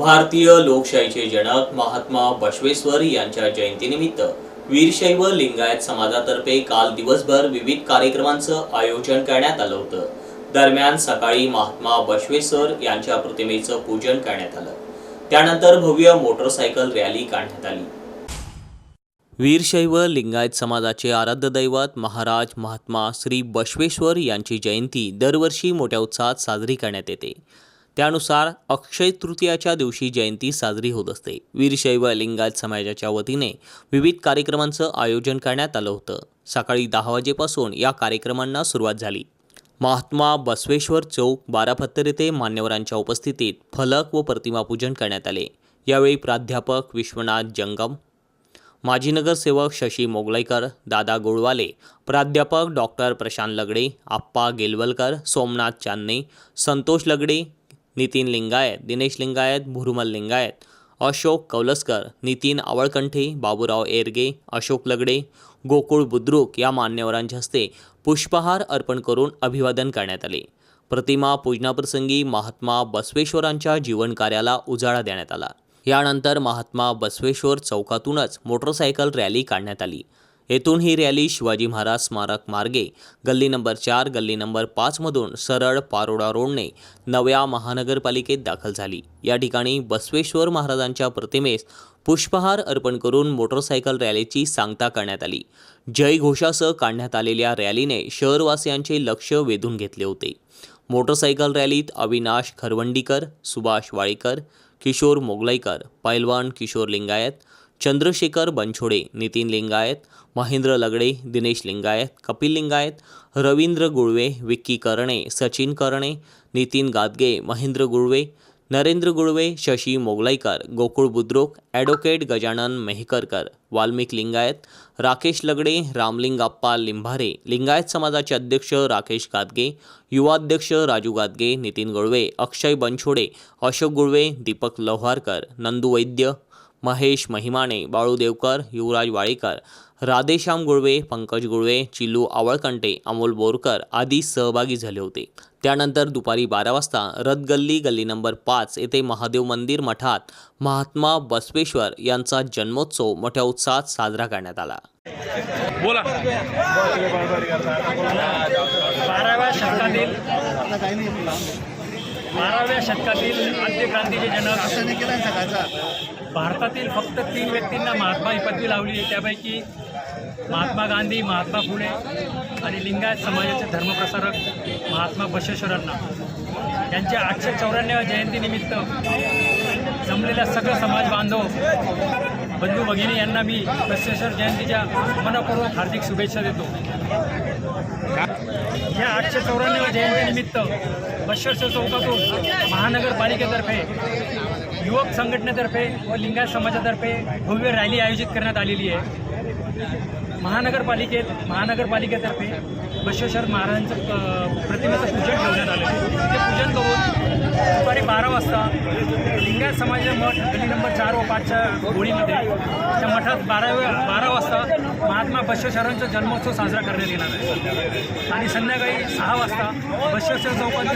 भारतीय लोकशाहीचे जनक महात्मा बसवेश्वर यांच्या जयंतीनिमित्त वीरशैव लिंगायत समाजातर्फे काल दिवसभर विविध कार्यक्रमांचं आयोजन करण्यात आलं होतं. दरम्यान सकाळी महात्मा बसवेश्वर यांच्या प्रतिमेचं पूजन करण्यात आलं. त्यानंतर भव्य मोटरसायकल रॅली काढण्यात आली. वीरशैव लिंगायत समाजाचे आराध्य दैवत महाराज महात्मा श्री बसवेश्वर यांची जयंती दरवर्षी मोठ्या उत्साहात साजरी करण्यात येते. त्यानुसार अक्षय तृतीयाच्या दिवशी जयंती साजरी होत असते. वीरशैव लिंगायत समाजाच्या वतीने विविध कार्यक्रमांचं आयोजन करण्यात आलं होतं. सकाळी दहा वाजेपासून या कार्यक्रमांना सुरुवात झाली. महात्मा बसवेश्वर चौक बारापत्तर येथे मान्यवरांच्या उपस्थितीत फलक व प्रतिमापूजन करण्यात आले. यावेळी प्राध्यापक विश्वनाथ जंगम माजी नगरसेवक शशी मोगलाईकर दादा गोळवाले प्राध्यापक डॉक्टर प्रशांत लगडे आप्पा गेलवलकर सोमनाथ चांदणे संतोष लगडे नितीन लिंगायत दिनेश लिंगायत भुरुमल लिंगायत अशोक कौलस्कर नितीन आवळकंठे बाबूराव एरगे अशोक लगडे गोकुळ बुद्रुक या मान्यवरांच्या हस्ते पुष्पहार अर्पण करून अभिवादन करण्यात आले. प्रतिमा पूजनाप्रसंगी महात्मा बसवेश्वरांच्या जीवनकार्याला उजाळा देण्यात आला. यानंतर महात्मा बसवेश्वर चौकातूनच मोटरसायकल रॅली काढण्यात आली. येथून ही रॅली शिवाजी महाराज स्मारक मार्गे. गल्ली नंबर चार गल्ली नंबर पाचमधून सरळ पारोडा रोडने नव्या महानगरपालिकेत दाखल झाली. या ठिकाणी बसवेश्वर महाराजांच्या प्रतिमेस पुष्पहार अर्पण करून मोटरसायकल रॅलीची सांगता करण्यात आली. जय घोषासह काढण्यात आलेल्या रॅलीने शहरवासियांचे लक्ष वेधून घेतले होते. मोटरसायकल रॅलीत अविनाश खरवंडीकर सुभाष वाळीकर किशोर मोगलाईकर पैलवान किशोर लिंगायत चंद्रशेखर बनछोडे नितीन लिंगायत महेंद्र लगडे दिनेश लिंगायत कपिल लिंगायत रवींद्र गुळवे विक्की करणे सचिन करणे नितीन गादगे महेंद्र गुळवे नरेंद्र गुळवे शशी मोगलाईकर गोकुळ बुद्रुक ॲडव्होकेट गजानन मेहकरकर वाल्मिक लिंगायत राकेश लगडे रामलिंगाप्पा लिंभारे लिंगायत समाजाचे अध्यक्ष राकेश गादगे युवाध्यक्ष राजू गादगे नितीन गुळवे अक्षय बनछोडे अशोक गुळवे दीपक लोहारकर नंदू वैद्य महेश महिमाने बाळू देवकर युवराज वाळीकर राधेश्याम गुळवे पंकज गुळवे चिलू आवळकंटे अमोल बोरकर आदी सहभागी झाले होते. त्यानंतर दुपारी बारा वाजता रथगल्ली गल्ली नंबर पाच येथे महादेव मंदिर मठात महात्मा बसवेश्वर यांचा जन्मोत्सव मोठ्या उत्साहात साजरा करण्यात आला. बोला. बाराव्या शतकातील बाराव्या शतकातील आद्यक्रांतीचे जनक. भारतातील फक्त तीन व्यक्तींना महात्मा ही पदवी लावली त्यापैकी महात्मा गांधी महात्मा फुले आणि लिंगायत समाजाचे धर्मप्रसारक महात्मा बसवेश्वरांना. यांच्या आठशे चौऱ्याण्णव जयंतीनिमित्त जमलेल्या सगळं समाज बांधव बंधू भगिनी यांना मी बसवेश्वर जयंतीच्या मनपूर्वक हार्दिक शुभेच्छा देतो. या आठशे चौऱ्याण्णव जयंतीनिमित्त बसवेश्वर चौकातून महानगरपालिकेतर्फे युवक संघटनेतर्फे व लिंगायत समाजातर्फे भव्य रॅली आयोजित करण्यात आलेली आहे. महानगरपालिकेत महानगरपालिकेतर्फे बसवेश्वर महाराजांचं प्रतिमेचं पूजन ठेवण्यात आलं. ते पूजन करून दुपारी बारा वाजता लिंगायत समाजाचे मठ गली नंबर चार व पाचच्या होळीमध्ये त्या मठात बाराव्या बारा वाजता महात्मा बसवेश्वरांचा जन्मोत्सव साजरा करण्यात येणार आहे. आणि संध्याकाळी सहा वाजता बसवेश्वर चौकात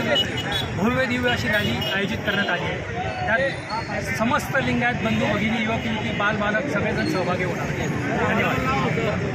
भव्य दिव्य अशी रॅली आयोजित करण्यात आली आहे. त्यात समस्त लिंगायत बंधू भगिनी युवक युवती बालबालक सगळेजण सहभागी होणार धन्यवाद.